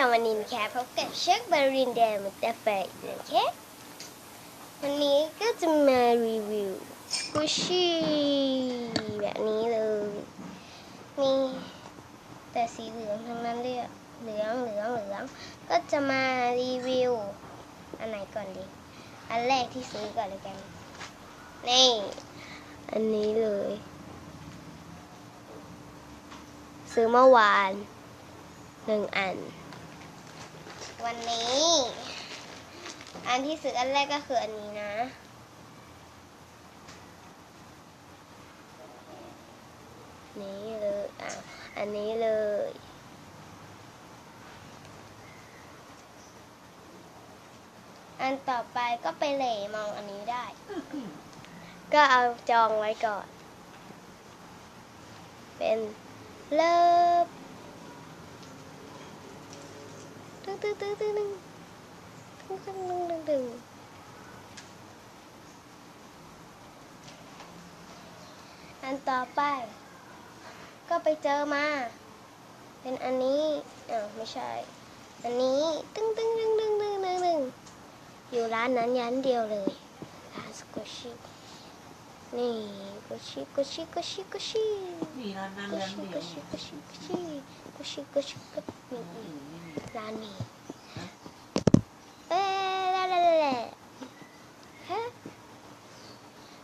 ค่ะวันนี้นะคะพบกับเชคบารินแดงมุตตาเฟยนะคะวันนี้ก็จะมารีวิวกุชชี่แบบนี้เลยนี่แต่สีเหลืองทั้งนั้นเลยอะเหลืองเหลืองเหลืองก็จะมารีวิว อันไหนก่อนดี อันแรกที่ซื้อก่อนเลยกัน นี่ อันนี้เลย ซื้อเมื่อวานหนึ่งอัน วันนี้ อันที่ซื้ออันแรกก็คืออันนี้นะ นี่เลยอะอันนี้เลยอันต่อไปก็ไปเหล่มองอันนี้ได้ ก็เอาจองไว้ก่อน เป็นเลิฟ ตึ้งตึ้งตึ้งตึ้งตึ้งตึ้งตึ้งตึ้งตึ้งตึ้งอันต่อไป ก็ไปเจอมา เป็นอันนี้อ้าวไม่ใช่ อันนี้ตึ้งตึ้งตึ้งตึ้งตึ้งตึ้งตึ้งอยู่ร้านนั้นยันเดียวเลยร้านสกุชินี่กุชิกุชิกุชิกุชิมีร้านนั้นกุร้านชิเดียกุวชิกุชิกุชิกุชิกุชิกุชิมีอีกร้านนี้เอ๊ะละละละละฮะ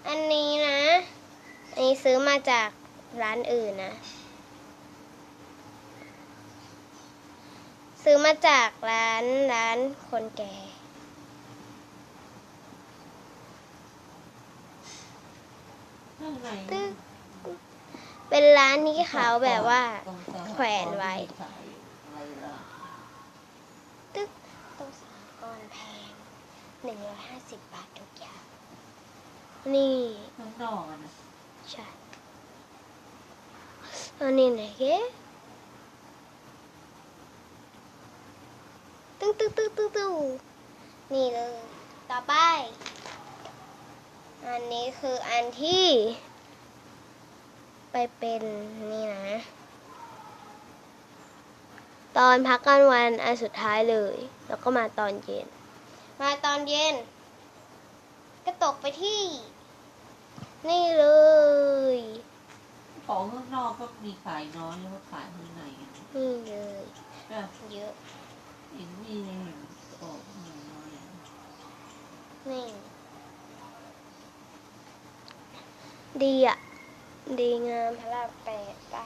อันนี้นะ อันนี้ซื้อมาจากร้านอื่นนะ ซื้อมาจากร้านร้านคนแก่ข้างในตึ๊กเป็นร้านที่เขาแบบว่า แขวนไว้อะไรล่ะ ต้องสามก้อนแพงหนึ่งร้อยห้าสิบบาททุกอย่าง นี่ข้างนอกอะนะใช่อันนี้ไหนเก๊ตึ้งตึ้งตึ้งตึ้งตึ้งนี่เลย ต่อไป อันนี้คืออันที่ ไปเป็นนี่นะ ตอนพักกลางวันอันสุดท้ายเลย แล้วก็มาตอนเย็น มาตอนเย็น ก็ตกไปที่ นี่เลย ของข้างนอกก็มีขายน้อยแล้วก็ขายข้างในอะนี่เลย ก็เยอะเห็นมีเห็นของน้อยอะนี่ดีอะ ดีงามพระรามแปดป่ะ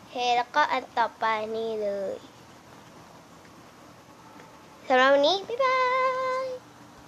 โอ เคแล้วก็อันต่อไปนี่เลยสำหรับวันนี้ บ๊ายบาย